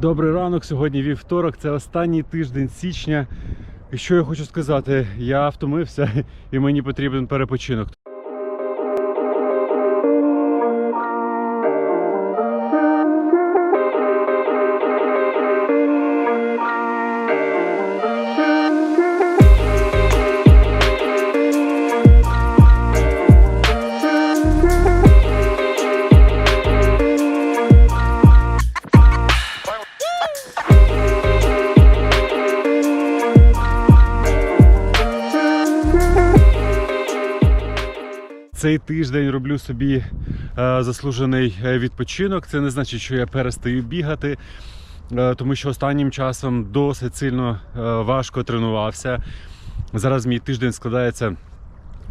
Добрий ранок, сьогодні вівторок, це останній тиждень січня. І що я хочу сказати, я втомився і мені потрібен перепочинок. Цей тиждень роблю собі е, заслужений е, відпочинок. Це не значить, що я перестаю бігати, е, тому що останнім часом досить сильно важко тренувався. Зараз мій тиждень складається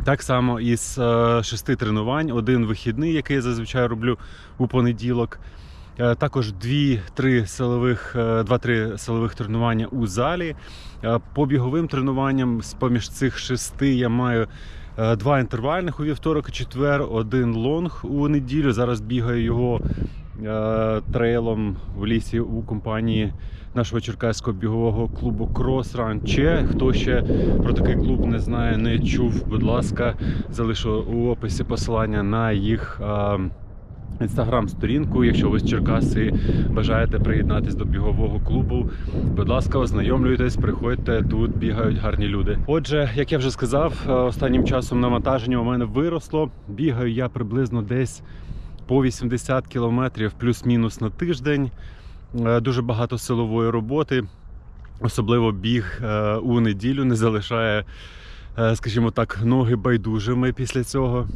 так само із шести тренувань, один вихідний, який я зазвичай роблю у понеділок. Також дві-три силових, е, два-три силових тренування у залі. По біговим тренуванням з поміж цих шести я маю два інтервальних у вівторок і четвер, один лонг у неділю. Зараз бігаю його е, трейлом в лісі у компанії нашого черкаського бігового клубу Cross Че. Хто ще про такий клуб не знає, не чув, будь ласка, залишу у описі посилання на їх. Інстаграм-сторінку, якщо ви з Черкаси бажаєте приєднатись до бігового клубу, будь ласка, ознайомлюйтесь, приходьте, тут бігають гарні люди. Отже, як я вже сказав, е, останнім часом навантаження у мене виросло. Бігаю я приблизно десь по 80 кілометрів плюс-мінус на тиждень. Е, Дуже багато силової роботи, особливо біг е, у неділю не залишає, скажімо так, ноги байдужими після цього.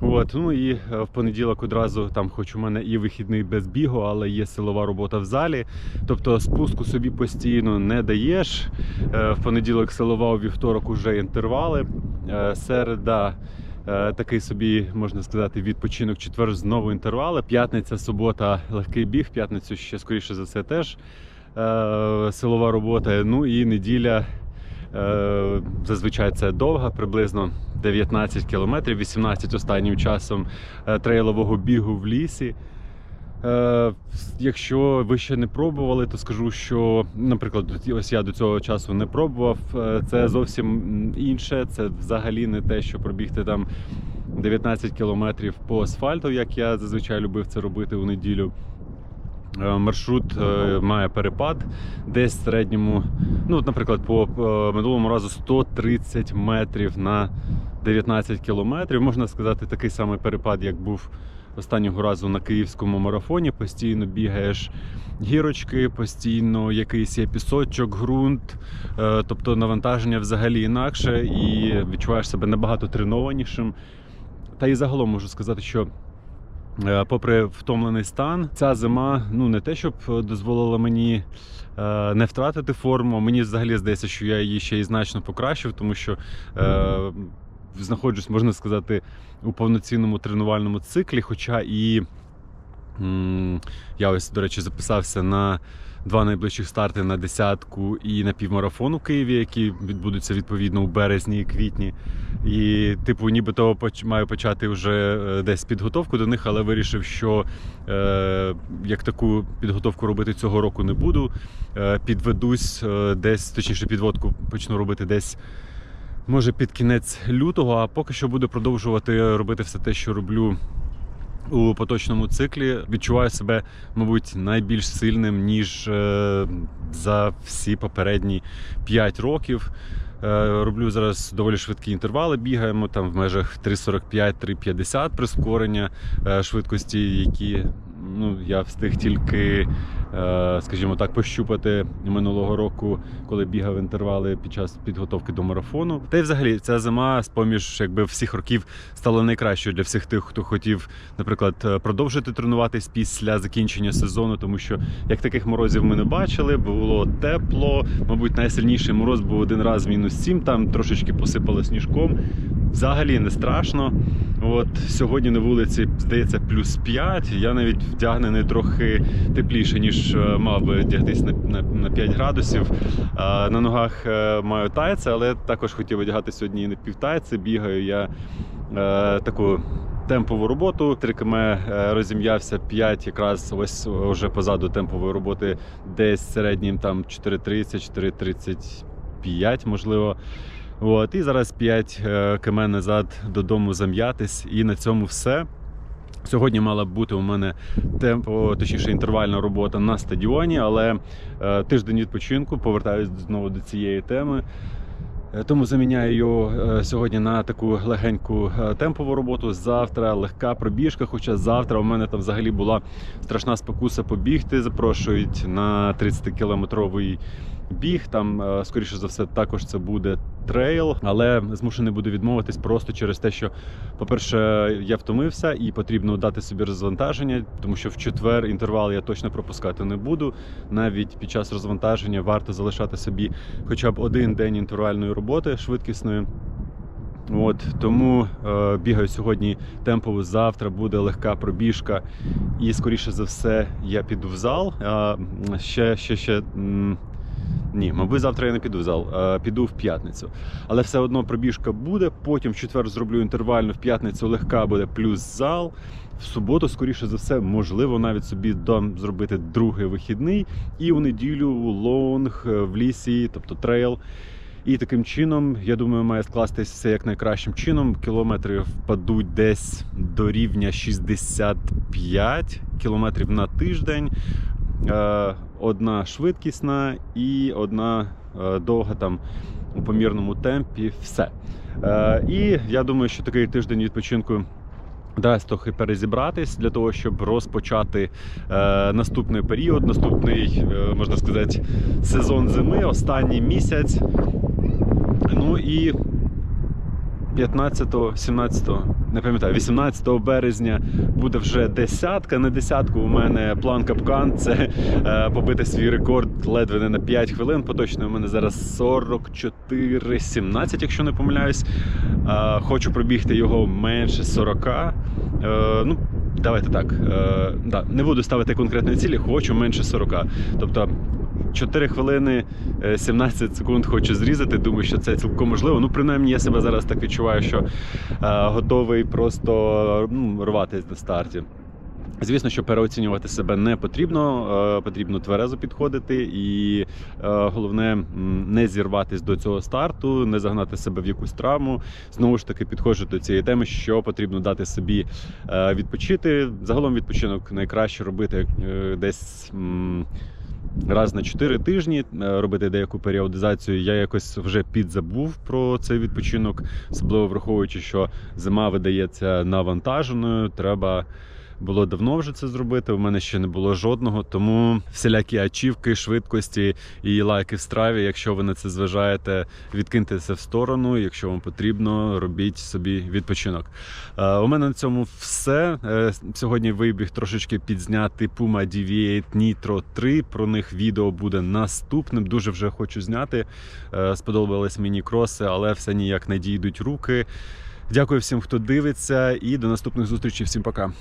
От, ну і е, в понеділок одразу там, хоч у мене і вихідний без бігу, але є силова робота в залі. Тобто спуску собі постійно не даєш. Е, В понеділок силова, у вівторок уже інтервали. Е, Середа. е, Такий собі можна сказати відпочинок четвер знову інтервали. П'ятниця, субота, легкий біг. П'ятницю ще скоріше за все теж е, силова робота. Ну і неділя Е, Зазвичай це довга, приблизно 19 кілометрів, 18 останнім часом е, трейлового бігу в лісі. Е, Якщо ви ще не пробували, то скажу, що, наприклад, ось я до цього часу не пробував. Е, Це зовсім інше. Це взагалі не те, що пробігти там 19 кілометрів по асфальту, як я зазвичай любив це робити у неділю. Е, Маршрут е, має перепад десь в середньому, ну, от, наприклад, по е, минулому разу 130 метрів на 19 кілометрів. Можна сказати, такий самий перепад, як був останнього разу на київському марафоні. Постійно бігаєш гірочки, постійно якийсь є пісочок, ґрунт, тобто навантаження взагалі інакше, і відчуваєш себе набагато тренованішим. Та і загалом можу сказати, що Попри втомлений стан, ця зима ну не те, щоб дозволила мені е, не втратити форму. Мені взагалі здається, що я її ще й значно покращив, тому що е, знаходжусь, можна сказати, у повноцінному тренувальному циклі. Хоча і я ось, до речі, записався на два найближчих старти на десятку і на півмарафон у Києві, які відбудуться відповідно у березні і квітні. І, типу, нібито маю почати вже е, десь підготовку до них, але вирішив, що е, як таку підготовку робити цього року не буду. Е, підведусь е, десь, точніше, підводку почну робити десь. Може під кінець лютого, а поки що буду продовжувати робити все те, що роблю у поточному циклі. Відчуваю себе, мабуть, найбільш сильним, ніж е, за всі попередні 5 років. Е, Роблю зараз доволі швидкі інтервали, бігаємо там в межах 3.45-3.50 прискорення е, швидкості, які ну, я встиг тільки, скажімо так, пощупати минулого року, коли бігав інтервали під час підготовки до марафону. Та й взагалі ця зима з поміж якби всіх років стала найкращою для всіх тих, хто хотів, наприклад, е, продовжити тренуватись після закінчення сезону, тому що як таких морозів ми не бачили, було тепло. Мабуть, найсильніший мороз був один раз мінус 7, там трошечки посипало сніжком. Взагалі не страшно. От сьогодні на вулиці здається плюс 5. Я навіть вдягнений трохи тепліше, ніж е, мав би вдягтись на, на, на 5 градусів. А, на ногах е, маю тайці, але також хотів одягати сьогодні і на півтайці. Бігаю я е, таку темпову роботу. 3 км е, розім'явся 5 якраз ось вже позаду темпової роботи, десь середнім там 4.30, 4.35, можливо. От, і зараз 5 е, км назад додому зам'ятись, і на цьому все. Сьогодні мала б бути у мене темпо, точніше інтервальна робота на стадіоні, але е, тиждень відпочинку повертаюсь знову до цієї теми. Е, Тому заміняю його е, сьогодні на таку легеньку е, темпову роботу. Завтра легка пробіжка. Хоча завтра у мене там взагалі була страшна спокуса побігти. Запрошують на 30-кілометровий біг. Там, е, скоріше за все, також це буде трейл, але змушений буду відмовитись просто через те, що, по-перше, я втомився і потрібно дати собі розвантаження, тому що в четвер інтервал я точно пропускати не буду. Навіть під час розвантаження варто залишати собі хоча б один день інтервальної роботи швидкісної. От тому е, бігаю сьогодні темпово. Завтра буде легка пробіжка, і скоріше за все я піду в зал. А, ще, ще, ще. м, Ні, мабуть, завтра я не піду в зал, а піду в п'ятницю. Але все одно пробіжка буде. Потім в четвер зроблю інтервальну, в п'ятницю легка буде плюс зал. В суботу, скоріше за все, можливо, навіть собі дам зробити другий вихідний. І у неділю лонг е, в лісі, тобто трейл. І таким чином, я думаю, має скластись все як найкращим чином. Кілометри впадуть десь до рівня 65 кілометрів на тиждень. Одна швидкісна і одна е, довга там у помірному темпі. Все. Е, І я думаю, що такий тиждень відпочинку. Дасть трохи перезібратись для того, щоб розпочати е, наступний період, наступний, можна сказати, сезон зими, останній місяць. Ну і 15, 17, не пам'ятаю, 18 березня буде вже десятка. На десятку у мене план капкан це е, побити свій рекорд ледве не на 5 хвилин. Поточно у мене зараз 44-17, якщо не помиляюсь. Е, хочу пробігти його менше 40. Е, ну, давайте так. Е, да, не буду ставити конкретної цілі, хочу менше 40. Тобто 4 хвилини е, 17 секунд хочу зрізати. Думаю, що це цілком можливо. Ну, принаймні, я себе зараз так відчуваю, що е, готовий просто ну, рватись на старті. Звісно, що переоцінювати себе не потрібно, е, потрібно тверезо підходити, і е, головне не зірватись до цього старту, не загнати себе в якусь травму. Знову ж таки, підходжу до цієї теми, що потрібно дати собі е, відпочити. Загалом відпочинок найкраще робити е, десь. Раз на 4 тижні е, робити деяку періодизацію. Я якось вже підзабув про цей відпочинок, особливо враховуючи, що зима видається навантаженою. Треба було давно вже це зробити. У мене ще не було жодного. Тому всілякі ачівки, швидкості і лайки в страві. Якщо ви на це зважаєте, відкиньте це в сторону. Якщо вам потрібно, робіть собі відпочинок. Е, У мене на цьому все. Е, Сьогодні вибіг трошечки підзняти Puma Deviate Nitro 3. Про них відео буде наступним. Дуже вже хочу зняти. Е, Сподобались мені кроси, але все ніяк не дійдуть руки. Дякую всім, хто дивиться, і до наступних зустрічей. Всім пока.